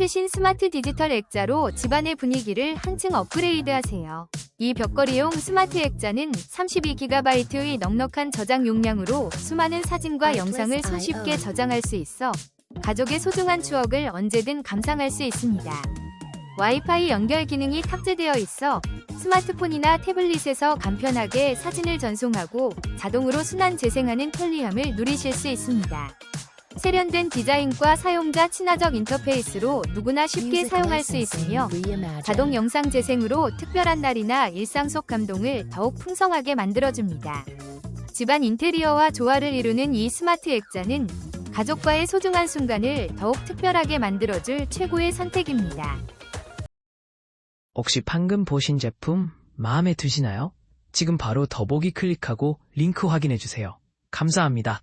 최신 스마트 디지털 액자로 집안의 분위기를 한층 업그레이드하세요. 이 벽걸이용 스마트 액자는 32GB의 넉넉한 저장 용량으로 수많은 사진과 영상을 손쉽게 저장할 수 있어 가족의 소중한 추억을 언제든 감상할 수 있습니다. 와이파이 연결 기능이 탑재되어 있어 스마트폰이나 태블릿에서 간편하게 사진을 전송하고 자동으로 순환 재생하는 편리함을 누리실 수 있습니다. 세련된 디자인과 사용자 친화적 인터페이스로 누구나 쉽게 사용할 수 있으며 자동 영상 재생으로 특별한 날이나 일상 속 감동을 더욱 풍성하게 만들어줍니다. 집안 인테리어와 조화를 이루는 이 스마트 액자는 가족과의 소중한 순간을 더욱 특별하게 만들어줄 최고의 선택입니다. 혹시 방금 보신 제품 마음에 드시나요? 지금 바로 더보기 클릭하고 링크 확인해주세요. 감사합니다.